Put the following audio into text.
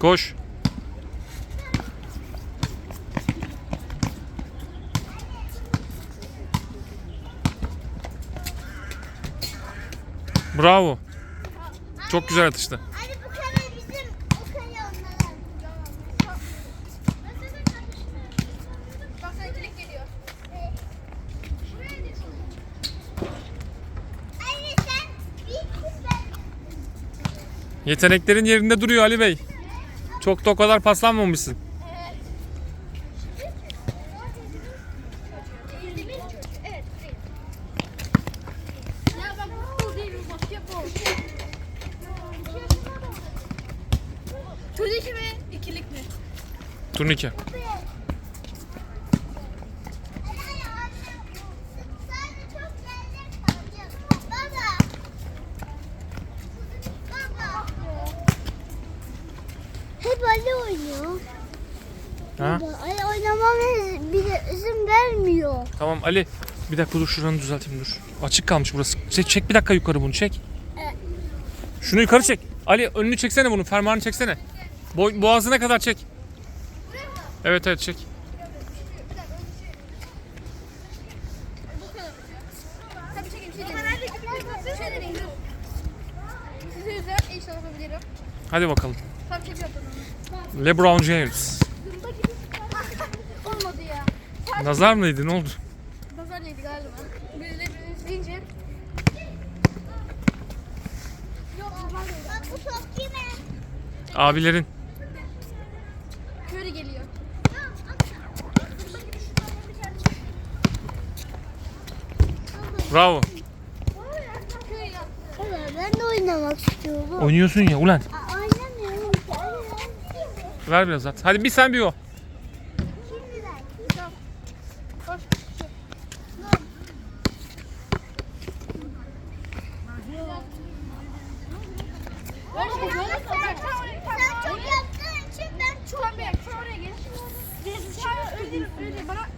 Koş. Bravo. Çok güzel atıştı. Yeteneklerin yerinde duruyor Ali Bey. Çok da o kadar paslanmamışsın. Turnike mi? İkilik mi? Turnike. Hep Ali oynuyor. Ha? Ali oynamama bile izin vermiyor. Tamam Ali. Bir dakika dur şuranı düzelteyim dur. Açık kalmış burası. Çek, çek bir dakika yukarı bunu çek. Evet. Şunu yukarı çek. Ali önünü çeksene bunu. Fermuarını çeksene. Boy, boğazına kadar çek. Evet evet çek. Hadi bakalım. LeBron James. Olmadı ya. Nazar mıydı ne oldu? Nazar neydi galiba? Birileri birini deyince. Yok nazar. Bak bu top kimin? Abilerin. Köre geliyor. Bravo. Ben de oynamak istiyorum. Oynuyorsun ya ulan. Ver biraz at. Hadi bir sen bir o. Bana